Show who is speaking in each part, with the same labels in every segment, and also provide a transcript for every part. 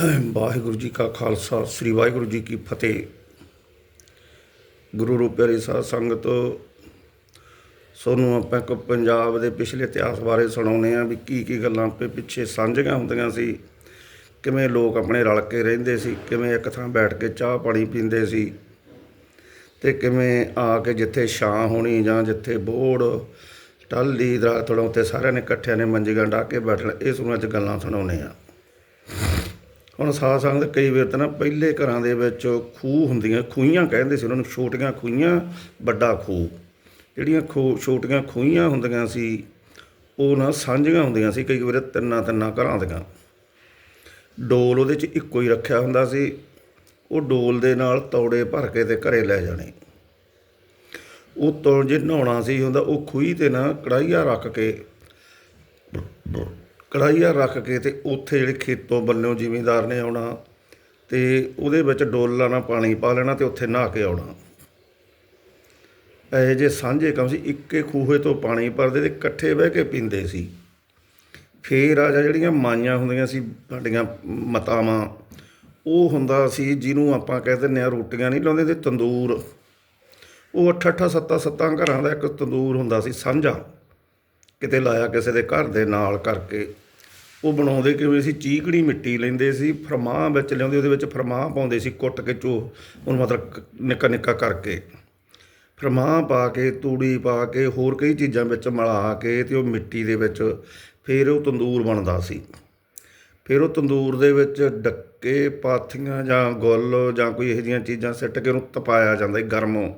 Speaker 1: ਵਾਹਿਗੁਰੂ ਜੀ ਕਾ ਖਾਲਸਾ, ਸ੍ਰੀ ਵਾਹਿਗੁਰੂ ਜੀ ਕੀ ਫਤਿਹ। ਗੁਰੂ ਰੂਪ ਪਿਆਰੀ ਸਾਧ ਸੰਗਤ, ਸੋਨੂੰ ਆਪਾਂ ਇੱਕ ਪੰਜਾਬ ਦੇ ਪਿਛਲੇ ਇਤਿਹਾਸ ਬਾਰੇ ਸੁਣਾਉਂਦੇ ਆ ਵੀ ਕੀ ਕੀ ਗੱਲਾਂ ਪੇ ਪਿੱਛੇ ਸਾਂਝੀਆਂ ਹੁੰਦੀਆਂ ਸੀ, ਕਿਵੇਂ ਲੋਕ ਆਪਣੇ ਰਲ ਕੇ ਰਹਿੰਦੇ ਸੀ, ਕਿਵੇਂ ਇੱਕ ਥਾਂ ਬੈਠ ਕੇ ਚਾਹ ਪਾਣੀ ਪੀਂਦੇ ਸੀ ਤੇ ਕਿਵੇਂ ਆ ਕੇ ਜਿੱਥੇ ਛਾਂ ਹੋਣੀ ਜਾਂ ਜਿੱਥੇ ਬੋੜ ਟਾਲੀ ਦਰਖਤ ਹੋਣਾ ਸਾਰਿਆਂ ਨੇ ਇਕੱਠਿਆਂ ਨੇ ਮੰਜੀਆਂ ਢਾ ਕੇ ਬੈਠਣਾ ਇਸ ਨੂੰ ਅੱਜ ਗੱਲਾਂ ਸੁਣਾਉਂਦੇ ਆ ਹੁਣ ਸਾਧ ਸੰਗਤ ਕਈ ਵਾਰ ਤਾਂ ਨਾ ਪਹਿਲੇ ਘਰਾਂ ਦੇ ਵਿੱਚ ਖੂਹ ਹੁੰਦੀਆਂ, ਖੂਹੀਆਂ ਕਹਿੰਦੇ ਸੀ ਉਹਨਾਂ ਨੂੰ, ਛੋਟੀਆਂ ਖੂਹੀਆਂ, ਵੱਡਾ ਖੂਹ। ਜਿਹੜੀਆਂ ਖੂ, ਛੋਟੀਆਂ ਖੂਹੀਆਂ ਹੁੰਦੀਆਂ ਸੀ, ਉਹ ਨਾ ਸਾਂਝੀਆਂ ਹੁੰਦੀਆਂ ਸੀ, ਕਈ ਵਾਰ ਤਿੰਨਾਂ ਤਿੰਨਾਂ ਘਰਾਂ ਦੀਆਂ। ਡੋਲ ਉਹਦੇ 'ਚ ਇੱਕੋ ਹੀ ਰੱਖਿਆ ਹੁੰਦਾ ਸੀ, ਉਹ ਡੋਲ ਦੇ ਨਾਲ ਤੌੜੇ ਭਰ ਕੇ ਤੇ ਘਰੇ ਲੈ ਜਾਣੇ। ਉਹ ਤੋਂ ਜੇ ਨਹਾਉਣਾ ਸੀ ਹੁੰਦਾ, ਉਹ ਖੂਹੀ ਤੇ ਨਾ ਕੜਾਈਆ ਰੱਖ ਕੇ ਕੜਾਹੀਆ ਰੱਖ ਕੇ ਤੇ ਉੱਥੇ ਜਿਹੜੇ ਖੇਤੋਂ ਬੰਨਿਓ ਜ਼ਿਮੀਂਦਾਰ ਨੇ ਆਉਣਾ ਤੇ ਉਹਦੇ ਵਿੱਚ ਡੋਲਾ ਨਾਲ ਪਾਣੀ ਪਾ ਲੈਣਾ ਤੇ ਉੱਥੇ ਨਹਾ ਕੇ ਆਉਣਾ। ਇਹ ਜੇ ਸਾਂਝੇ ਕੰਮ ਸੀ, ਇੱਕੇ ਖੂਹੇ ਤੋਂ ਪਾਣੀ ਭਰਦੇ ਤੇ ਇਕੱਠੇ ਬਹਿ ਕੇ ਪੀਂਦੇ ਸੀ। ਫੇਰ ਆ ਜਾ ਜਿਹੜੀਆਂ ਮਾਈਆਂ ਹੁੰਦੀਆਂ ਸੀ, ਸਾਡੀਆਂ ਮਤਾਵਾਂ, ਉਹ ਹੁੰਦਾ ਸੀ ਜਿਹਨੂੰ ਆਪਾਂ ਕਹਿ ਦਿੰਦੇ ਆ ਰੋਟੀਆਂ ਨਹੀਂ ਲਾਉਂਦੇ ਤੇ ਤੰਦੂਰ। ਉਹ ਅੱਠ ਅੱਠ ਸੱਤਾਂ ਸੱਤਾਂ ਘਰਾਂ ਦਾ ਇੱਕ ਤੰਦੂਰ ਹੁੰਦਾ ਸੀ, ਸਾਂਝਾ। ਕਿਤੇ ਲਾਇਆ ਕਿਸੇ ਦੇ ਘਰ ਦੇ ਨਾਲ ਕਰਕੇ, ਉਹ ਬਣਾਉਂਦੇ ਕਿਵੇਂ ਸੀ? ਚੀਕਣੀ ਮਿੱਟੀ ਲੈਂਦੇ ਸੀ ਫਰਮਾਹ ਵਿੱਚ ਲਿਆਉਂਦੇ, ਉਹਦੇ ਵਿੱਚ ਫਰਮਾਹ ਪਾਉਂਦੇ ਸੀ, ਕੁੱਟ ਕੇ ਚੋ, ਉਹਨੂੰ ਮਤਲਬ ਨਿੱਕਾ ਨਿੱਕਾ ਕਰਕੇ। ਫਰਮਾਹ ਪਾ ਕੇ, ਤੂੜੀ ਪਾ ਕੇ, ਹੋਰ ਕਈ ਚੀਜ਼ਾਂ ਵਿੱਚ ਮਿਲਾ ਕੇ ਤੇ ਉਹ ਮਿੱਟੀ ਦੇ ਵਿੱਚ ਫਿਰ ਉਹ ਤੰਦੂਰ ਬਣਦਾ ਸੀ। ਫਿਰ ਉਹ ਤੰਦੂਰ ਦੇ ਵਿੱਚ ਡੱਕੇ, ਪਾਥੀਆਂ ਜਾਂ ਗੁੱਲ ਜਾਂ ਕੋਈ ਇਹੋ ਜਿਹੀਆਂ ਚੀਜ਼ਾਂ ਸਿੱਟ ਕੇ ਉਹਨੂੰ ਤਪਾਇਆ ਜਾਂਦਾ ਸੀ, ਗਰਮ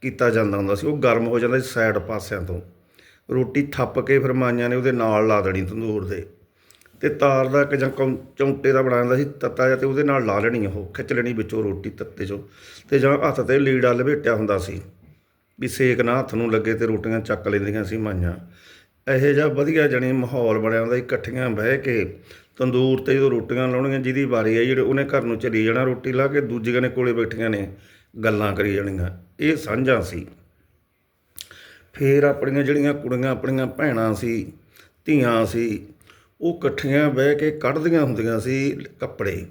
Speaker 1: ਕੀਤਾ ਜਾਂਦਾ ਹੁੰਦਾ ਸੀ, ਉਹ ਗਰਮ ਹੋ ਜਾਂਦਾ ਸੀ ਸਾਈਡ ਪਾਸਿਆਂ ਤੋਂ। ਰੋਟੀ ਥੱਪ ਕੇ ਫਿਰ ਮਾਈਆਂ ਨੇ ਉਹਦੇ ਨਾਲ ਲਾ ਦੇਣੀ ਤੰਦੂਰ ਦੇ। ਤੇ ਤਾਰ ਦਾ ਇੱਕ ਜਾਂ ਕੌਂ- ਚੌਂਟੇ ਦਾ ਬਣਾ ਜਾਂਦਾ ਸੀ ਤੱਤਾ ਜਿਹਾ ਤੇ ਉਹਦੇ ਨਾਲ ਲਾ ਲੈਣੀ ਉਹ ਖਿੱਚ ਲੈਣੀ ਵਿੱਚੋਂ ਰੋਟੀ ਤੱਤੇ ਚੋਂ। ਤੇ ਜਾਂ ਹੱਥ ਤੇ ਲੀੜਾ ਲਪੇਟਿਆ ਹੁੰਦਾ ਸੀ ਵੀ ਸੇਕ ਨਾ ਹੱਥ ਨੂੰ ਲੱਗੇ ਤੇ ਰੋਟੀਆਂ ਚੱਕ ਲੈਂਦੀਆਂ ਸੀ ਮਾਈਆਂ। ਇਹੋ ਜਿਹਾ ਵਧੀਆ ਜਣੀ ਮਾਹੌਲ ਬਣਿਆ ਹੁੰਦਾ ਸੀ, ਇਕੱਠੀਆਂ ਬਹਿ ਕੇ ਤੰਦੂਰ ਤੇ ਜਦੋਂ ਰੋਟੀਆਂ ਲਾਉਣੀਆਂ ਜਿਹਦੀ ਵਾਰੀ ਆਈ ਜਿਹੜੇ ਉਹਨੇ ਘਰ ਨੂੰ ਚਲੀ ਜਾਣਾ ਰੋਟੀ ਲਾ ਕੇ ਦੂਜੀਆਂ ਨੇ ਕੋਲੇ ਬੈਠੀਆਂ ਨੇ ਗੱਲਾਂ ਕਰੀ ਜਾਣੀਆਂ। ਇਹ ਸਾਂਝਾ ਸੀ। ਫਿਰ ਆਪਣੀਆਂ ਜਿਹੜੀਆਂ ਕੁੜੀਆਂ ਆਪਣੀਆਂ ਭੈਣਾਂ ਸੀ, ਧੀਆਂ ਸੀ, ਉਹ ਇਕੱਠੀਆਂ ਬਹਿ ਕੇ ਕੱਢਦੀਆਂ ਹੁੰਦੀਆਂ ਸੀ ਕੱਪੜੇ।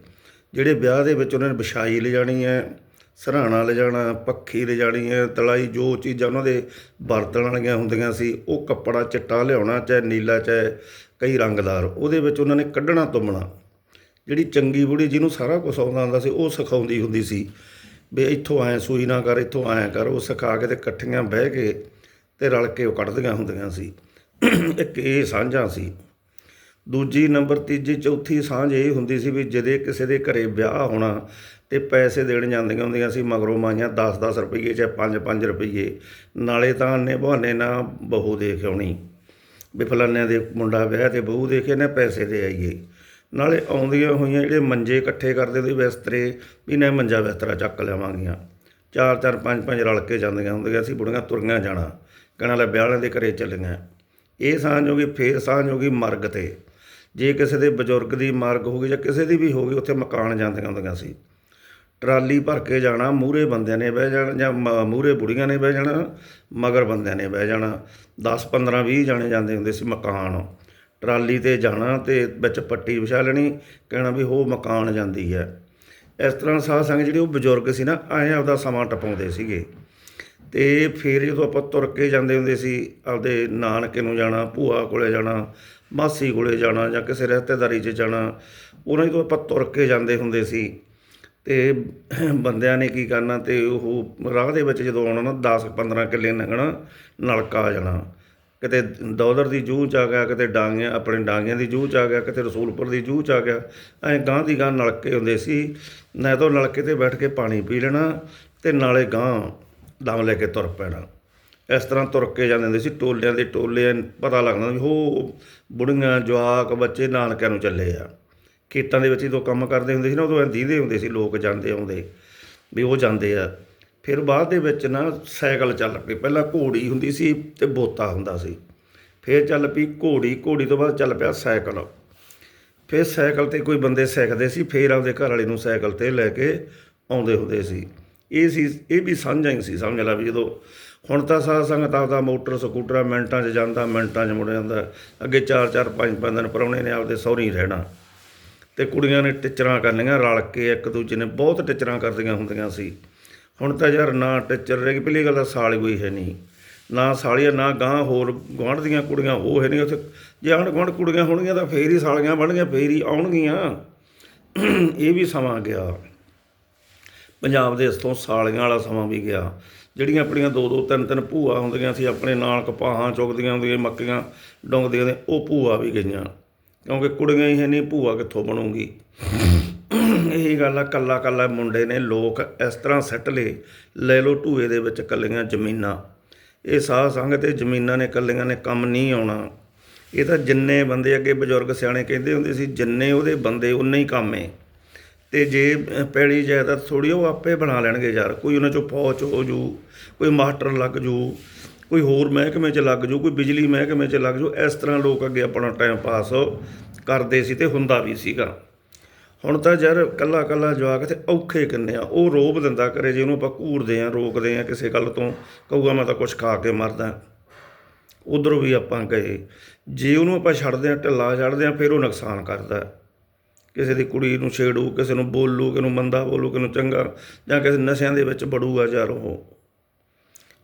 Speaker 1: ਜਿਹੜੇ ਵਿਆਹ ਦੇ ਵਿੱਚ ਉਹਨਾਂ ਨੇ ਵਿਛਾਈ ਲਿਜਾਣੀ ਹੈ, ਸਰਾਣਾ ਲਿਜਾਣਾ ਪੱਖੀ ਲਿਜਾਣੀ ਹੈ, ਤਲਾਈ ਜੋ ਚੀਜ਼ਾਂ ਉਹਨਾਂ ਦੇ ਵਰਤਣ ਵਾਲੀਆਂ ਹੁੰਦੀਆਂ ਸੀ, ਉਹ ਕੱਪੜਾ ਚਿੱਟਾ ਲਿਆਉਣਾ ਚਾਹੇ ਨੀਲਾ ਚਾਹੇ ਕਈ ਰੰਗਦਾਰ, ਉਹਦੇ ਵਿੱਚ ਉਹਨਾਂ ਨੇ ਕੱਢਣਾ ਤੁੰਮਣਾ। ਜਿਹੜੀ ਚੰਗੀ ਬੁੜੀ ਜਿਹਨੂੰ ਸਾਰਾ ਕੁਝ ਆਉਂਦਾ ਹੁੰਦਾ ਸੀ, ਉਹ ਸਿਖਾਉਂਦੀ ਹੁੰਦੀ ਸੀ, ਵੀ ਇੱਥੋਂ ਆਏ ਸੂਈ ਨਾ ਕਰ, ਇੱਥੋਂ ਐ ਕਰ, ਉਹ ਸਿਖਾ ਕੇ ਤੇ ਇਕੱਠੀਆਂ ਬਹਿ ਕੇ ਤੇ ਰਲ ਕੇ ਉਹ ਕੱਢਦੀਆਂ ਹੁੰਦੀਆਂ ਸੀ। ਇੱਕ ਇਹ ਸਾਂਝਾ ਸੀ। ਦੂਜੀ ਨੰਬਰ, ਤੀਜੀ, ਚੌਥੀ ਸਾਂਝ ਇਹ ਹੁੰਦੀ ਸੀ ਵੀ ਜਦੇ ਕਿਸੇ ਦੇ ਘਰੇ ਵਿਆਹ ਹੋਣਾ ਤੇ ਪੈਸੇ ਦੇਣ ਜਾਂਦੀਆਂ ਹੁੰਦੀਆਂ ਸੀ, ਮਗਰੋਂ ਮਾਈਆਂ 10-10 ਰੁਪਏ ਚਾਹੇ 5-5 ਰੁਪਏ ਨਾਲੇ ਤਾਂ ਨੇ ਬਹਾਨੇ ਨਾ ਬਹੂ ਦੇ ਕੇ ਆਉਣੀ ਵੀ ਫਲਾਨਿਆਂ ਦੇ ਮੁੰਡਾ ਵਿਆਹ ਤੇ ਬਹੂ ਦੇ ਕੇ ਨੇ ਪੈਸੇ ਦੇ ਆਈਏ। ਨਾਲੇ ਆਉਂਦੀਆਂ ਹੋਈਆਂ ਜਿਹੜੇ ਮੰਜੇ ਇਕੱਠੇ ਕਰਦੇ ਉਹਦੇ ਬਿਸਤਰੇ, ਵੀ ਨੇ ਮੰਜਾ ਬਿਸਤਰਾ ਚੱਕ ਲਿਆਵਾਂਗੀਆਂ। ਚਾਰ ਚਾਰ, ਪੰਜ ਪੰਜ ਰਲ ਕੇ ਜਾਂਦੀਆਂ ਹੁੰਦੀਆਂ ਸੀ, ਬੁੜੀਆਂ ਤੁਰੀਆਂ ਜਾਣਾ। ਕਹਿਣਾ ਲੈ ਵਿਆਹ ਦੇ ਘਰੇ ਚੱਲੀਆਂ। ਇਹ ਸਾਂਝ ਹੋ ਗਈ, ਫੇਰ ਸਾਂਝ ਹੋ ਗਈ ਮਰਗ ਤੇ। ਜੇ ਕਿਸੇ ਦੇ ਬਜ਼ੁਰਗ ਦੀ ਮਰਗ ਹੋ ਗਈ ਜਾਂ ਕਿਸੇ ਦੀ ਵੀ ਹੋ ਗਈ, ਉੱਥੇ ਮਕਾਨ ਜਾਂਦੀਆਂ ਹੁੰਦੀਆਂ ਸੀ। ਟਰਾਲੀ ਭਰ ਕੇ ਜਾਣਾ ਮੂਰੇ ਬੰਦਿਆਂ ਨੇ ਬਹਿ ਜਾਣਾ ਜਾਂ ਮੂਰੇ ਬੁੜੀਆਂ ਨੇ ਬਹਿ ਜਾਣਾ, ਮਗਰ ਬੰਦਿਆਂ ਨੇ ਬਹਿ ਜਾਣਾ। 10 15 20 ਜਾਣੇ ਜਾਂਦੇ ਹੁੰਦੇ ਸੀ ਮਕਾਨ। ਟਰਾਲੀ ਤੇ ਜਾਣਾ ਤੇ ਵਿੱਚ ਪੱਟੀ ਵਿਛਾ ਲੈਣੀ, ਕਹਿਣਾ ਵੀ ਹੋ ਮਕਾਨ ਜਾਂਦੀ ਹੈ। ਇਸ ਤਰ੍ਹਾਂ ਸਾਧ ਸੰਗ ਜਿਹੜੇ ਉਹ ਬਜ਼ੁਰਗ ਸੀ ਨਾ, ਐਂ ਆਪਦਾ ਸਮਾਂ ਟਪਾਉਂਦੇ ਸੀਗੇ। ਤੇ ਫਿਰ ਜਦੋਂ ਆਪਾਂ ਤੁਰ ਕੇ ਜਾਂਦੇ ਹੁੰਦੇ ਸੀ, ਆਪਦੇ ਨਾਨਕੇ ਨੂੰ ਜਾਣਾ, ਭੂਆ ਕੋਲੇ ਜਾਣਾ, ਮਾਸੀ ਕੋਲੇ ਜਾਣਾ ਜਾਂ ਕਿਸੇ ਰਿਸ਼ਤੇਦਾਰੀ 'ਚ ਜਾਣਾ ਉਹਨਾਂ ਤੋਂ ਆਪਾਂ ਤੁਰ ਕੇ ਜਾਂਦੇ ਹੁੰਦੇ ਸੀ ਤੇ ਬੰਦਿਆਂ ਨੇ ਕੀ ਕਰਨਾ ਤੇ ਉਹ ਰਾਹ ਦੇ ਵਿੱਚ ਜਦੋਂ ਆਉਣਾ ਨਾ 10 15 ਕਿੱਲੇ ਲੰਘਣਾ, ਨਲਕਾ ਆ ਜਾਣਾ। ਕਿਤੇ ਦੌਦਰ ਦੀ ਜੂਹ ਚ ਆ ਗਿਆ, ਕਿਤੇ ਡਾਂਗਿਆਂ, ਆਪਣੇ ਡਾਂਗਿਆਂ ਦੀ ਜੂਹ ਚ ਆ ਗਿਆ, ਕਿਤੇ ਰਸੂਲਪੁਰ ਦੀ ਜੂਹ ਚ ਆ ਗਿਆ, ਐਂ ਗਾਂ ਦੀ ਗਾਂ ਨਲਕੇ ਹੁੰਦੇ ਸੀ। ਨਾ ਤਾਂ ਨਲਕੇ ਤੇ ਬੈਠ ਕੇ ਪਾਣੀ ਪੀ ਲੈਣਾ ਤੇ ਨਾਲੇ ਗਾਂ ਦਮ ਲੈ ਕੇ ਤੁਰ ਪੈਣਾ। ਇਸ ਤਰ੍ਹਾਂ ਤੁਰ ਕੇ ਜਾਂਦੇ ਹੁੰਦੇ ਸੀ, ਟੋਲਿਆਂ ਦੇ ਟੋਲੇ ਪਤਾ ਲੱਗਦਾ ਵੀ ਹੋ, ਬੁੜੀਆਂ, ਜਵਾਕ, ਬੱਚੇ ਨਾਨਕਿਆਂ ਨੂੰ ਚੱਲੇ ਆ। ਖੇਤਾਂ ਦੇ ਵਿੱਚ ਜਦੋਂ ਕੰਮ ਕਰਦੇ ਹੁੰਦੇ ਸੀ ਨਾ, ਉਦੋਂ ਐਂ ਹੁੰਦੇ ਸੀ, ਲੋਕ ਜਾਂਦੇ ਆਉਂਦੇ, ਵੀ ਉਹ ਜਾਂਦੇ ਆ। ਫਿਰ ਬਾਅਦ ਦੇ ਵਿੱਚ ਨਾ ਸਾਈਕਲ ਚੱਲ ਪਈ ਪਹਿਲਾਂ ਘੋੜੀ ਹੁੰਦੀ ਸੀ ਤੇ ਬੋਤਾ ਹੁੰਦਾ ਸੀ। ਫਿਰ ਚੱਲ ਪਈ ਘੋੜੀ ਘੋੜੀ ਤੋਂ ਬਾਅਦ ਚੱਲ ਪਿਆ ਸਾਈਕਲ। ਫਿਰ ਸਾਈਕਲ ਤੇ ਕੋਈ ਬੰਦੇ ਸਿੱਖਦੇ ਸੀ, ਫਿਰ ਆਪਦੇ ਘਰ ਵਾਲੇ ਨੂੰ ਸਾਈਕਲ ਤੇ ਲੈ ਕੇ ਆਉਂਦੇ ਹੁੰਦੇ ਸੀ। ਇਹ ਸੀ, ਇਹ ਵੀ ਸਾਂਝਾ ਹੀ ਸੀ, ਸਮਝ ਲਾ ਵੀ ਜਦੋਂ ਹੁਣ ਤਾਂ ਸਾਧ ਸੰਗਤ ਆਪਦਾ ਮੋਟਰ, ਸਕੂਟਰ, ਮਿੰਟਾਂ 'ਚ ਜਾਂਦਾ, ਮਿੰਟਾਂ 'ਚ ਮੁੜ ਜਾਂਦਾ, ਅੱਗੇ 4-4 5-5 ਦਿਨ ਪਰੌਣੇ ਨੇ ਆਪਦੇ ਸਹੁਰੀ ਰਹਿਣਾ। ਤੇ ਕੁੜੀਆਂ ਨੇ ਟਿਚਰਾਂ ਕਰਨੀਆਂ ਰਲ ਕੇ ਇੱਕ ਦੂਜੇ ਨੇ ਬਹੁਤ ਟਿਚਰਾਂ ਕਰਦੀਆਂ ਹੁੰਦੀਆਂ ਸੀ। ਹੁਣ ਤਾਂ ਯਾਰ ਨਾ ਟਿਚਰ ਰਹਿ ਗਈ, ਪਹਿਲੀ ਗੱਲ ਤਾਂ ਸਾਲੀ ਕੋਈ ਹੈ ਨਹੀਂ। ਨਾ ਸਾਲੀਆਂ, ਨਾ ਗਾਂ ਹੋਰ ਗੁਆਂਢ ਦੀਆਂ ਕੁੜੀਆਂ, ਉਹ ਹੈ ਨਹੀਂ ਉੱਥੇ। ਜੇ ਆਂਢ ਗੁਆਂਢ ਕੁੜੀਆਂ ਹੋਣਗੀਆਂ ਤਾਂ ਫੇਰ ਹੀ ਸਾਲੀਆਂ ਬਣਨਗੀਆਂ, ਫੇਰ ਹੀ ਆਉਣਗੀਆਂ। ਇਹ ਵੀ ਸਮਾਂ ਗਿਆ। ਪੰਜਾਬ ਦੇ ਇਸ ਤੋਂ ਸਾਲੀਆਂ ਵਾਲਾ ਸਮਾਂ ਵੀ ਗਿਆ। ਜਿਹੜੀਆਂ ਆਪਣੀਆਂ ਦੋ ਦੋ ਤਿੰਨ ਤਿੰਨ ਭੂਆ ਹੁੰਦੀਆਂ ਸੀ, ਆਪਣੇ ਨਾਲ ਕਪਾਹਾਂ ਚੁਗਦੀਆਂ ਹੁੰਦੀਆਂ, ਮੱਕੀਆਂ ਡੋਂਗਦੀਆਂ ਨੇ, ਉਹ ਭੂਆ ਵੀ ਗਈਆਂ। ਕਿਉਂਕਿ ਕੁੜੀਆਂ ਹੀ ਹੈ ਨਹੀਂ ਭੂਆ ਕਿੱਥੋਂ ਬਣੂਗੀ? ਇਹੀ ਗੱਲ ਆ, ਕੱਲਾ ਕੱਲਾ ਮੁੰਡੇ ਨੇ ਲੋਕ ਇਸ ਤਰ੍ਹਾਂ ਸੱਟ ਲਏ। ਲੈ ਲੋ ਢੂਏ ਦੇ ਵਿੱਚ ਕੱਲੀਆਂ ਜ਼ਮੀਨਾਂ। ਇਹ ਸਾਹ ਸੰਗ ਤੇ ਜ਼ਮੀਨਾਂ ਨੇ, ਕੱਲੀਆਂ ਨੇ ਕੰਮ ਨਹੀਂ ਆਉਣਾ। ਇਹ ਤਾਂ ਜਿੰਨੇ ਬੰਦੇ ਅੱਗੇ ਬਜ਼ੁਰਗ ਸਿਆਣੇ ਕਹਿੰਦੇ ਹੁੰਦੇ ਸੀ, ਜਿੰਨੇ ਉਹਦੇ ਬੰਦੇ, ਉਨੇ ਹੀ ਕੰਮ ਏ। ਤੇ ਜੇ ਪੈਲੀ ਜਾਇਦਾਦ ਥੋੜੀ ਉਹ ਆਪੇ ਬਣਾ ਲੈਣਗੇ ਯਾਰ। ਕੋਈ ਉਹਨਾਂ ਚੋਂ ਫੌਜ ਹੋ ਜੂ, ਕੋਈ ਮਾਸਟਰ ਲੱਗ ਜੂ, ਕੋਈ ਹੋਰ ਮਹਿਕਮੇ 'ਚ ਲੱਗ ਜੂ, ਕੋਈ ਬਿਜਲੀ ਮਹਿਕਮੇ 'ਚ ਲੱਗ ਜੂ, ਇਸ ਤਰ੍ਹਾਂ ਲੋਕ ਅੱਗੇ ਆਪਣਾ ਟਾਈਮ ਪਾਸ ਕਰਦੇ ਸੀ ਤੇ ਹੁੰਦਾ ਵੀ ਸੀਗਾ। ਹੁਣ ਤਾਂ ਯਾਰ ਕੱਲਾ ਕੱਲਾ ਜਵਾਕ ਤੇ ਔਖੇ ਕਿੰਨੇ ਆ। ਉਹ ਰੋਬ ਦਿੰਦਾ ਕਰੇ, ਜੇ ਉਹਨੂੰ ਆਪਾਂ ਘੂਰਦੇ ਆ, ਰੋਕਦੇ ਆ ਕਿਸੇ ਗੱਲ ਤੋਂ, ਕਹੂਗਾ ਮੈਂ ਤਾਂ ਕੁਝ ਖਾ ਕੇ ਮਰਦਾ। ਉਧਰੋਂ ਵੀ ਆਪਾਂ ਗਏ। ਜੇ ਉਹਨੂੰ ਆਪਾਂ ਛੱਡਦੇ ਆ, ਢਿੱਲਾ ਛੱਡਦੇ ਆ, ਫਿਰ ਉਹ ਨੁਕਸਾਨ ਕਰਦਾ। ਕਿਸੇ ਦੀ ਕੁੜੀ ਨੂੰ ਛੇੜੂ, ਕਿਸੇ ਨੂੰ ਬੋਲੂ, ਕਿਸੇ ਨੂੰ ਮੰਦਾ ਬੋਲੂ, ਕਿਸੇ ਨੂੰ ਚੰਗਾ, ਜਾਂ ਕਿਸੇ ਨਸ਼ਿਆਂ ਦੇ ਵਿੱਚ ਬੜੂਗਾ ਯਾਰ ਉਹ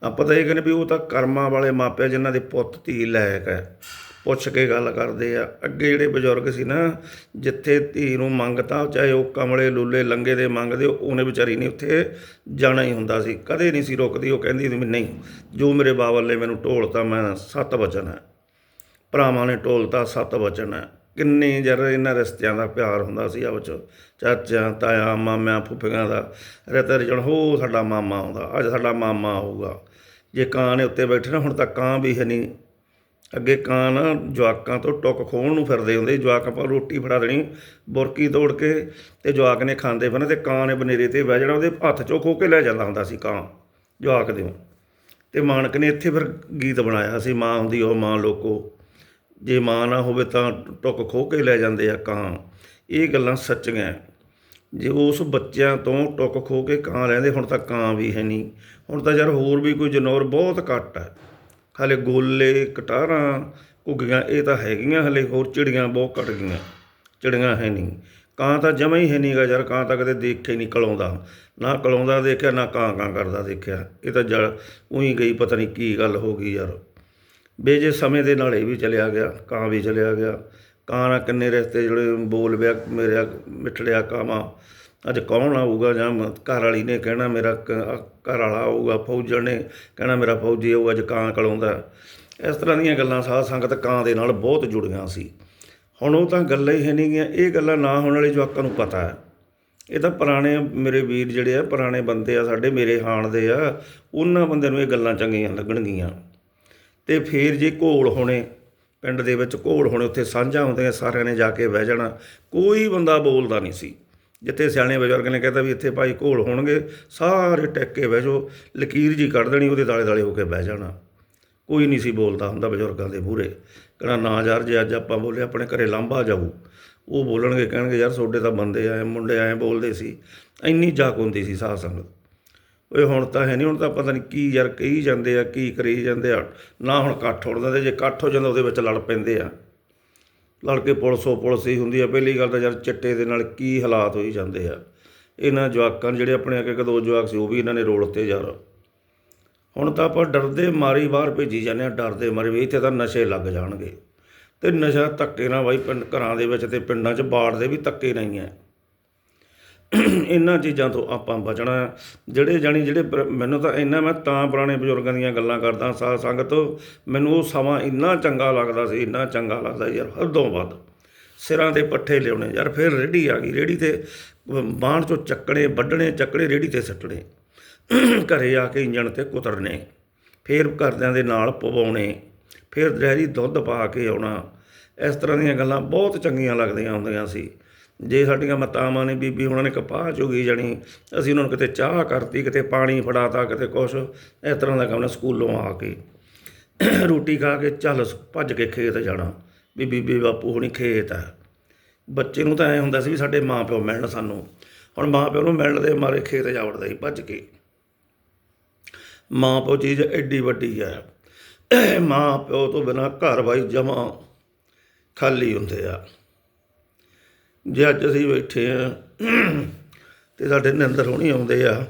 Speaker 1: ਆਪਾਂ ਤਾਂ ਇਹ ਕਹਿੰਦੇ ਵੀ ਉਹ ਤਾਂ ਕਰਮਾਂ ਵਾਲੇ ਮਾਪੇ ਜਿਨ੍ਹਾਂ ਦੇ ਪੁੱਤ ਧੀ ਲਾਇਕ ਹੈ। ਪੁੱਛ ਕੇ ਗੱਲ ਕਰਦੇ ਆ। ਅੱਗੇ ਜਿਹੜੇ ਬਜ਼ੁਰਗ ਸੀ ਨਾ, ਜਿੱਥੇ ਧੀ ਨੂੰ ਮੰਗਤਾ ਚਾਹੇ ਉਹ ਕਮਲੇ, ਲੂਲੇ, ਲੰਗੇ ਦੇ ਮੰਗਦੇ, ਉਹਨੇ ਵਿਚਾਰੀ ਨਹੀਂ ਉੱਥੇ ਜਾਣਾ ਹੀ ਹੁੰਦਾ ਸੀ। ਕਦੇ ਨਹੀਂ ਸੀ ਰੁਕਦੀ, ਉਹ ਕਹਿੰਦੀ ਸੀ ਵੀ ਨਹੀਂ, ਜੋ ਮੇਰੇ ਬਾਬਲ ਨੇ ਮੈਨੂੰ ਢੋਲਤਾ, ਮੈਂ ਸੱਤ ਵਚਨ ਹੈ। ਭਰਾਵਾਂ ਨੇ ਢੋਲਤਾ ਸੱਤ ਵਚਨ ਹੈ। ਕਿੰਨੇ ਜਰ ਇਹਨਾਂ ਰਿਸ਼ਤਿਆਂ ਦਾ ਪਿਆਰ ਹੁੰਦਾ ਸੀ ਆਪਸ ਚ ਚਾਚਾ ਤਾਇਆ, ਮਾਮਿਆਂ, ਫੁੱਫੀਆਂ ਦਾ। ਰਤਰ ਜਣ ਹੋ ਸਾਡਾ ਮਾਮਾ ਆਉਂਦਾ, ਅੱਜ ਸਾਡਾ ਮਾਮਾ ਆਊਗਾ। ਜੇ ਕਾਂ ਨੇ ਉੱਤੇ ਬੈਠੇ ਨਾ, ਹੁਣ ਤਾਂ ਕਾਂ ਵੀ ਹੈ ਨਹੀਂ। ਅੱਗੇ ਕਾਂ ਨਾ ਜਵਾਕਾਂ ਤੋਂ ਟੁੱਕ ਖੋਹਣ ਨੂੰ ਫਿਰਦੇ ਹੁੰਦੇ ਜਵਾਕ ਆਪਾਂ ਰੋਟੀ ਫੜਾ ਦੇਣੀ, ਬੁਰਕੀ ਤੋੜ ਕੇ ਤੇ ਜਵਾਕ ਨੇ ਖਾਂਦੇ ਫਿਰਨਾ ਤੇ ਕਾਂ ਨੇ ਬਨੇਰੇ ਤੇ ਬਹਿ ਜਾਣਾ, ਉਹਦੇ ਹੱਥ ਚੋਂ ਖੋ ਕੇ ਲੈ ਜਾਂਦਾ ਹੁੰਦਾ ਸੀ ਕਾਂ, ਜਵਾਕ ਦੇ ਤੇ ਮਾਨਕ ਨੇ ਇੱਥੇ ਫਿਰ ਗੀਤ ਬਣਾਇਆ ਸੀ, ਮਾਂ ਹੁੰਦੀ ਉਹ, ਮਾਂ ਲੋਕੋ। ਜੇ ਮਾਂ ਨਾ ਹੋਵੇ ਤਾਂ ਟੁੱਕ ਖੋ ਕੇ ਲੈ ਜਾਂਦੇ ਆ ਕਾਂ। ਇਹ ਗੱਲਾਂ ਸੱਚੀਆਂ। ਜੇ ਉਸ ਬੱਚਿਆਂ ਤੋਂ ਟੁੱਕ ਖੋ ਕੇ ਕਾਂ ਲੈਂਦੇ, ਹੁਣ ਤਾਂ ਕਾਂ ਵੀ ਹੈ ਨਹੀਂ। ਹੁਣ ਤਾਂ ਯਾਰ ਹੋਰ ਵੀ ਕੋਈ ਜਨੌਰ ਬਹੁਤ ਘੱਟ ਹੈ ਹਾਲੇ ਗੋਲੇ, ਕਟਾਰਾਂ ਘੁੱਗੀਆਂ, ਇਹ ਤਾਂ ਹੈਗੀਆਂ ਹਲੇ, ਹੋਰ ਚਿੜੀਆਂ ਬਹੁਤ ਘਟ ਗਈਆਂ। ਚਿੜੀਆਂ ਹੈ ਨਹੀਂ। ਕਾਂ ਤਾਂ ਜਮਾ ਹੀ ਹੈ ਨਹੀਂਗਾ ਯਾਰ, ਕਾਂ ਤਾਂ ਕਦੇ ਦੇਖੇ ਨਹੀਂ, ਕਲਾਉਂਦਾ। ਨਾ ਕਲਾਉਂਦਾ ਦੇਖਿਆ, ਨਾ ਕਾਂ ਕਾਂ ਕਰਦਾ ਦੇਖਿਆ। ਇਹ ਤਾਂ ਜਲ ਉਹੀ ਗਈ, ਪਤਾ ਨਹੀਂ ਕੀ ਗੱਲ ਹੋ ਗਈ ਯਾਰ। ਬੇ ਜੇ ਸਮੇਂ ਦੇ ਨਾਲ ਇਹ ਵੀ ਚਲਿਆ ਗਿਆ, ਕਾਂ ਵੀ ਚਲਿਆ ਗਿਆ। ਕਾਂ ਨਾਲ ਕਿੰਨੇ ਰਿਸ਼ਤੇ ਜਿਹੜੇ ਬੋਲ ਵਿਆ, ਮੇਰਾ ਮਿੱਠੜਿਆ ਕਾਵਾਂ। ਅੱਜ ਕੌਣ ਆਊਗਾ ਜਾਂ ਮ- ਘਰ ਵਾਲੀ ਨੇ ਕਹਿਣਾ ਮੇਰਾ ਕ- ਘਰ ਵਾਲਾ ਆਊਗਾ, ਫੌਜਣ ਨੇ ਕਹਿਣਾ ਮੇਰਾ ਫੌਜੀ ਆਊ ਅੱਜ ਕਾਂ ਕਲਾਉਂਦਾ ਇਸ ਤਰ੍ਹਾਂ ਦੀਆਂ ਗੱਲਾਂ ਸਾਧ ਸੰਗਤ ਕਾਂ ਦੇ ਨਾਲ ਬਹੁਤ ਜੁੜੀਆਂ ਸੀ। ਹੁਣ ਉਹ ਤਾਂ ਗੱਲਾਂ ਹੀ ਹੈ ਨਹੀਂ ਗੀਆਂ ਇਹ ਗੱਲਾਂ ਨਾ ਹੋਣ ਵਾਲੇ ਜਵਾਕਾਂ ਨੂੰ ਪਤਾ ਹੈ। ਇਹ ਤਾਂ ਪੁਰਾਣੇ ਮੇਰੇ ਵੀਰ ਜਿਹੜੇ ਆ, ਪੁਰਾਣੇ ਬੰਦੇ ਆ, ਸਾਡੇ ਮੇਰੇ ਹਾਣ ਦੇ ਆ, ਉਹਨਾਂ ਬੰਦਿਆਂ ਨੂੰ ਇਹ ਗੱਲਾਂ ਚੰਗੀਆਂ ਲੱਗਣਗੀਆਂ। ਤੇ ਫਿਰ ਜੇ ਘੋਲ ਹੋਣੇ, ਪਿੰਡ ਦੇ ਵਿੱਚ ਘੋਲ ਹੋਣੇ, ਉੱਥੇ ਸਾਂਝਾ ਹੁੰਦੀਆਂ, ਸਾਰਿਆਂ ਨੇ ਜਾ ਕੇ ਬਹਿ ਜਾਣਾ, ਕੋਈ ਬੰਦਾ ਬੋਲਦਾ ਨਹੀਂ ਸੀ। ਜਿੱਥੇ ਸਿਆਣੇ ਬਜ਼ੁਰਗ ਨੇ ਕਹਿੰਦਾ ਵੀ ਇੱਥੇ ਭਾਈ ਘੋਲ ਹੋਣਗੇ, ਸਾਰੇ ਟਿਕ ਕੇ ਬਹਿ ਜਾਓ, ਲਕੀਰ ਜੀ ਕੱਢ ਦੇਣੀ, ਉਹਦੇ ਦਾਲੇ ਦਾਲੇ ਹੋ ਕੇ ਬਹਿ ਜਾਣਾ। ਕੋਈ ਨਹੀਂ ਸੀ ਬੋਲਦਾ ਹੁੰਦਾ ਬਜ਼ੁਰਗਾਂ ਦੇ ਮੂਹਰੇ। ਕਹਿਣਾ ਨਾ ਯਾਰ, ਜੇ ਅੱਜ ਆਪਾਂ ਬੋਲੇ, ਆਪਣੇ ਘਰੇ ਲਾਂਭਾ ਜਾਊ। ਉਹ ਬੋਲਣਗੇ, ਕਹਿਣਗੇ, ਯਾਰ ਤੁਹਾਡੇ ਤਾਂ ਬੰਦੇ ਆਏ, ਮੁੰਡੇ ਆਏ, ਬੋਲਦੇ ਸੀ। ਇੰਨੀ ਜਾਕ ਹੁੰਦੀ ਸੀ ਸਾਧ ਸੰਗਤ ਓਏ ਹੁਣ ਤਾਂ ਹੈ ਨਹੀਂ ਹੁਣ ਤਾਂ ਪਤਾ ਨਹੀਂ ਕੀ ਯਾਰ ਕਹੀ ਜਾਂਦੇ ਆ, ਕੀ ਕਰੀ ਜਾਂਦੇ ਆ। ਨਾ ਹੁਣ ਇਕੱਠ ਹੋਣਦਾ ਤੇ ਜੇ ਇਕੱਠ ਹੋ ਜਾਂਦਾ ਉਹਦੇ ਵਿੱਚ ਲੜ ਪੈਂਦੇ ਆ। ਲੜ ਕੇ ਪੁਲਿਸੋ ਪੁਲਿਸ ਹੀ ਹੁੰਦੀ ਆ, ਪਹਿਲੀ ਗੱਲ ਤਾਂ ਯਾਰ ਚਿੱਟੇ ਦੇ ਨਾਲ ਕੀ ਹਾਲਾਤ ਹੋਈ ਜਾਂਦੇ ਆ। ਇਹਨਾਂ ਜਵਾਕਾਂ ਨੂੰ ਜਿਹੜੇ ਆਪਣੇ ਅੱਗੇ ਕਦੋਂ ਜਵਾਕ ਸੀ, ਉਹ ਵੀ ਇਹਨਾਂ ਨੇ ਰੋਲਤੇ ਯਾਰ। ਹੁਣ ਤਾਂ ਆਪਾਂ ਡਰਦੇ ਮਾਰੀ ਬਾਹਰ ਭੇਜੀ ਜਾਂਦੇ ਆ, ਡਰਦੇ ਮਾਰੇ ਵੀ ਇੱਥੇ ਤਾਂ ਨਸ਼ੇ ਲੱਗ ਜਾਣਗੇ। ਤੇ ਨਸ਼ਾ ਧੱਕੇ ਨਾਲ ਬਾਈ ਪਿੰਡ ਘਰਾਂ ਦੇ ਵਿੱਚ ਤੇ ਪਿੰਡਾਂ 'ਚ ਬਾੜ ਦੇ ਵੀ ਧੱਕੇ ਨਹੀਂ ਹੈ ਇਹਨਾਂ ਚੀਜ਼ਾਂ ਤੋਂ ਆਪਾਂ ਬਚਣਾ ਜਿਹੜੇ ਜਾਣੀ ਜਿਹੜੇ ਮੈਨੂੰ ਤਾਂ ਇੰਨਾ ਮੈਂ ਤਾਂ ਪੁਰਾਣੇ ਬਜ਼ੁਰਗਾਂ ਦੀਆਂ ਗੱਲਾਂ ਕਰਦਾ ਸਾਧ ਸੰਗਤ, ਮੈਨੂੰ ਉਹ ਸਮਾਂ ਇੰਨਾ ਚੰਗਾ ਲੱਗਦਾ ਸੀ, ਇੰਨਾ ਚੰਗਾ ਲੱਗਦਾ ਯਾਰ, ਹੱਦੋਂ ਵੱਧ। ਸਿਰਾਂ ਦੇ ਪੱਠੇ ਲਿਆਉਣੇ ਯਾਰ ਫਿਰ ਰੇੜੀ ਆ ਗਈ, ਰੇੜੀ ਤੇ ਬਾਣ ਚੋਂ ਚੱਕਣੇ, ਵੱਢਣੇ, ਚੱਕਣੇ, ਰੇੜੀ ਤੇ ਸੱਟਣੇ। ਘਰੇ ਆ ਕੇ ਇੰਜਣ ਤੇ ਕੁਤਰਨੇ, ਫਿਰ ਘਰਦਿਆਂ ਦੇ ਨਾਲ ਪਵਾਉਣੇ, ਫਿਰ ਡੈਰੀ ਦੁੱਧ ਪਾ ਕੇ ਆਉਣਾ। ਇਸ ਤਰ੍ਹਾਂ ਦੀਆਂ ਗੱਲਾਂ ਬਹੁਤ ਚੰਗੀਆਂ ਲੱਗਦੀਆਂ ਹੁੰਦੀਆਂ ਸੀ। ਜੇ ਸਾਡੀਆਂ ਮਾਤਾਵਾਂ ਨੇ ਬੀਬੀ ਉਹਨਾਂ ਨੇ ਕਪਾਹ ਚੁਗੀ ਜਾਣੀ, ਅਸੀਂ ਉਹਨਾਂ ਨੂੰ ਕਿਤੇ ਚਾਹ ਕਰਤੀ, ਕਿਤੇ ਪਾਣੀ ਫੜਾਤਾ, ਕਿਤੇ ਕੁਛ, ਇਸ ਤਰ੍ਹਾਂ ਦਾ ਕੰਮ ਸਕੂਲੋਂ ਆ ਕੇ ਰੋਟੀ ਖਾ ਕੇ ਚੱਲ ਭੱਜ ਕੇ ਖੇਤ ਜਾਣਾ। ਵੀ ਬੀਬੀ ਬਾਪੂ ਹੁਣੀ ਖੇਤ ਆ। ਬੱਚੇ ਨੂੰ ਤਾਂ ਐ ਹੁੰਦਾ ਸੀ ਵੀ ਸਾਡੇ ਮਾਂ ਪਿਓ ਮਿਲਣ ਸਾਨੂੰ। ਹੁਣ ਮਾਂ ਪਿਓ ਨੂੰ ਮਿਲਣ ਦੇ ਮਾਰੇ ਖੇਤ ਜਾ ਵੜਦਾ ਸੀ, ਭੱਜ ਕੇ। ਮਾਂ ਪਿਓ ਚੀਜ਼ ਐਡੀ ਵੱਡੀ ਹੈ ਮਾਂ ਪਿਓ ਤੋਂ ਬਿਨਾ ਘਰ ਬਾਈ ਜਮਾ ਖਾਲੀ ਹੁੰਦੇ ਆ। ਜੇ ਅੱਜ ਅਸੀਂ ਬੈਠੇ ਆ ਤੇ ਸਾਡੇ ਨਿੰਦਰ ਹੋਣੀ ਆਉਂਦੇ ਆ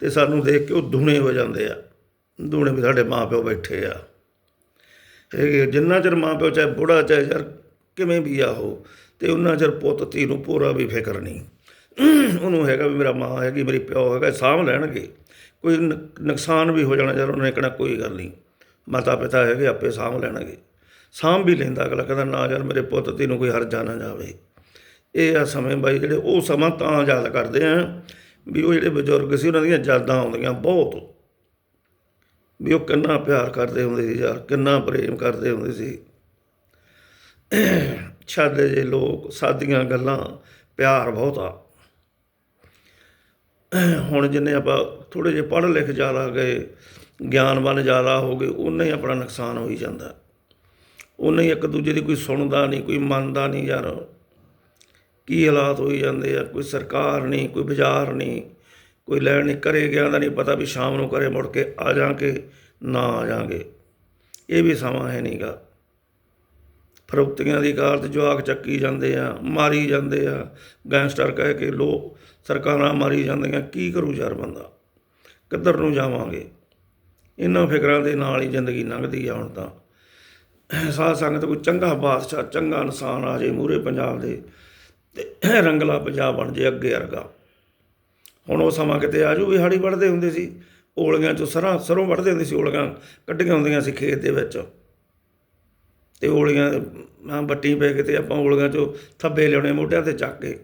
Speaker 1: ਤੇ ਸਾਨੂੰ ਦੇਖ ਕੇ ਉਹ ਦੁਨੇ ਹੋ ਜਾਂਦੇ ਆ। ਦੁਨੇ ਵੀ ਸਾਡੇ ਮਾਪਿਓ ਬੈਠੇ ਆ। ਇਹ ਜਿੰਨਾ ਚਿਰ ਮਾਪਿਓ ਚਾਹੇ ਬੁੜਾ ਚਾਹੇ ਯਾਰ ਕਿਵੇਂ ਵੀ ਆ ਉਹ, ਤੇ ਉਹਨਾਂ ਚਿਰ ਪੁੱਤ ਧੀ ਨੂੰ ਪੂਰਾ ਵੀ ਫਿਕਰ ਨਹੀਂ। ਉਹਨੂੰ ਹੈਗਾ ਵੀ ਮੇਰਾ ਮਾਂ ਹੈਗੀ, ਮੇਰੀ ਪਿਓ ਹੈਗਾ ਸਾਂਭ ਲੈਣਗੇ। ਕੋਈ ਨ- ਨੁਕਸਾਨ ਵੀ ਹੋ ਜਾਣਾ ਯਾਰ, ਉਹਨੇ ਕਹਿਣਾ ਕੋਈ ਗੱਲ ਨਹੀਂ। ਮਾਤਾ ਪਿਤਾ ਹੈਗੇ, ਆਪੇ ਸਾਂਭ ਲੈਣਗੇ। ਸਾਂਭ ਵੀ ਲੈਂਦਾ ਅਗਲਾ, ਕਹਿੰਦਾ ਨਾ ਯਾਰ ਮੇਰੇ ਪੁੱਤ ਧੀ ਨੂੰ ਕੋਈ ਹਰਜਾ ਨਾ ਜਾਵੇ। ਇਹ ਆ ਸਮੇਂ ਬਾਈ ਜਿਹੜੇ ਉਹ ਸਮਾਂ ਤਾਂ ਯਾਦ ਕਰਦੇ ਆ ਵੀ ਉਹ ਜਿਹੜੇ ਬਜ਼ੁਰਗ ਸੀ ਉਹਨਾਂ ਦੀਆਂ ਯਾਦਾਂ ਆਉਂਦੀਆਂ ਬਹੁਤ। ਵੀ ਉਹ ਕਿੰਨਾ ਪਿਆਰ ਕਰਦੇ ਹੁੰਦੇ ਸੀ ਯਾਰ, ਕਿੰਨਾ ਪ੍ਰੇਮ ਕਰਦੇ ਹੁੰਦੇ ਸੀ। ਛਾਦੇ ਜੇ ਲੋਕ ਸਾਦੀਆਂ ਗੱਲਾਂ, ਪਿਆਰ ਬਹੁਤ ਆ। ਹੁਣ ਜਿੰਨੇ ਆਪਾਂ ਥੋੜੇ ਜਿਹੇ ਪੜ੍ਹ ਲਿਖ ਜ਼ਿਆਦਾ ਗਏ ਗਿਆਨਵਾਨ ਜ਼ਿਆਦਾ ਹੋ ਗਏ ਉਨਾ ਹੀ ਆਪਣਾ ਨੁਕਸਾਨ ਹੋਈ ਜਾਂਦਾ। ਉਹਨੇ ਇੱਕ ਦੂਜੇ ਦੀ ਕੋਈ ਸੁਣਦਾ ਨਹੀਂ, ਕੋਈ ਮੰਨਦਾ ਨਹੀਂ ਯਾਰ। ਕੀ ਹਾਲਾਤ ਹੋਈ ਜਾਂਦੇ ਆ? ਕੋਈ ਸਰਕਾਰ ਨਹੀਂ, ਕੋਈ ਬਾਜ਼ਾਰ ਨਹੀਂ, ਕੋਈ ਲੈਣ ਨਹੀਂ ਕਰੇ ਗਿਆ ਦਾ ਨਹੀਂ ਪਤਾ ਵੀ ਸ਼ਾਮ ਨੂੰ ਕਰੇ ਮੁੜ ਕੇ ਆ ਜਾਾਂਗੇ ਨਾ ਆ ਜਾਾਂਗੇ ਇਹ ਵੀ ਸਮਾਂ ਹੈ ਨਹੀਂਗਾ ਫਰੋਤੀਆਂ ਦੀ ਕਾਰ ਤੇ ਜਵਾਕ ਚੱਕੀ ਜਾਂਦੇ ਆ, ਮਾਰੀ ਜਾਂਦੇ ਆ। ਗੈਂਗਸਟਰ ਕਹਿ ਕੇ ਲੋਕ ਸਰਕਾਰਾਂ ਮਾਰੀ ਜਾਂਦੀਆਂ, ਕੀ ਕਰੂ ਯਾਰ ਬੰਦਾ? ਕਿੱਧਰ ਨੂੰ ਜਾਵਾਂਗੇ? ਇਹਨਾਂ ਫਿਕਰਾਂ ਦੇ ਨਾਲ ਹੀ ਜ਼ਿੰਦਗੀ ਲੰਘਦੀ ਆ ਹੁਣ ਤਾਂ। ਸਾਧ ਸੰਗਤ ਕੋਈ ਚੰਗਾ ਬਾਦਸ਼ਾਹ, ਚੰਗਾ ਇਨਸਾਨ ਆ ਜੇ ਮੂਰੇ ਪੰਜਾਬ ਦੇ। ਤੇ ਰੰਗਲਾ ਪੰਜਾਬ ਬਣ ਜੇ ਅੱਗੇ ਵਰਗਾ। ਹੁਣ ਉਹ ਸਮਾਂ ਕਿਤੇ ਆਜੂ ਵੀ ਹਾੜੀ ਵੜਦੇ ਹੁੰਦੇ ਸੀ ਓਲੀਆਂ ਚੋਂ ਸਰਾਂ ਸਰੋਂ ਵੜਦੇ ਹੁੰਦੇ ਸੀ ਓਲੀਆਂ ਕੱਢੀਆਂ ਹੁੰਦੀਆਂ ਸੀ ਖੇਤ ਦੇ ਵਿੱਚ। ਤੇ ਓਲੀਆਂ ਮੈਂ ਬੱਟੀ ਪੈ ਕੇ ਤੇ ਆਪਾਂ ਓਲੀਆਂ ਚੋਂ ਥੱਬੇ ਲਿਆਉਣੇ ਮੋਢਿਆਂ ਤੇ ਚੱਕ ਕੇ,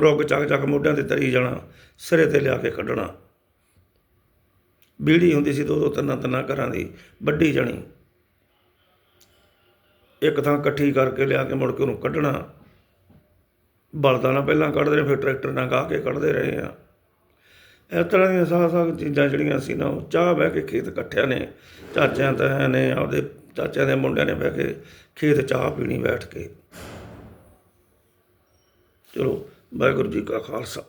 Speaker 1: ਰੁੱਗ ਚੱਕ ਚੱਕ ਮੋਢਿਆਂ ਤੇ ਤਰੀ ਜਾਣਾ, ਸਿਰੇ ਤੇ ਲਿਆ ਕੇ ਕੱਢਣਾ। ਬੀੜੀ ਹੁੰਦੀ ਸੀ ਦੋ ਦੋ, ਤਿੰਨਾਂ ਤਿੰਨਾਂ ਘਰਾਂ ਦੀ ਵੱਡੀ ਜਣੀ। ਇੱਕ ਥਾਂ ਇਕੱਠੀ ਕਰਕੇ ਲਿਆ ਕੇ ਮੁੜ ਕੇ ਉਹਨੂੰ ਕੱਢਣਾ। ਬਲਦਾਂ ਨਾਲ ਪਹਿਲਾਂ ਕੱਢਦੇ ਰਹੇ, ਫਿਰ ਟਰੈਕਟਰ ਨਾਲ ਗਾਹ ਕੇ ਕੱਢਦੇ ਰਹੇ ਆ। ਇਸ ਤਰ੍ਹਾਂ ਦੀਆਂ ਸਾਹ ਸਾਹ ਚੀਜ਼ਾਂ ਜਿਹੜੀਆਂ ਸੀ ਨਾ, ਉਹ ਚਾਹ ਬਹਿ ਕੇ ਖੇਤ ਇਕੱਠਿਆਂ ਨੇ, ਚਾਚਿਆਂ ਤਾਇਆਂ ਨੇ, ਆਪਦੇ ਚਾਚਿਆਂ ਦੇ ਮੁੰਡਿਆਂ ਨੇ ਬਹਿ ਕੇ ਖੇਤ ਚਾਹ ਪੀਣੀ ਬੈਠ ਕੇ। ਚਲੋ, ਵਾਹਿਗੁਰੂ ਜੀ ਕਾ ਖਾਲਸਾ।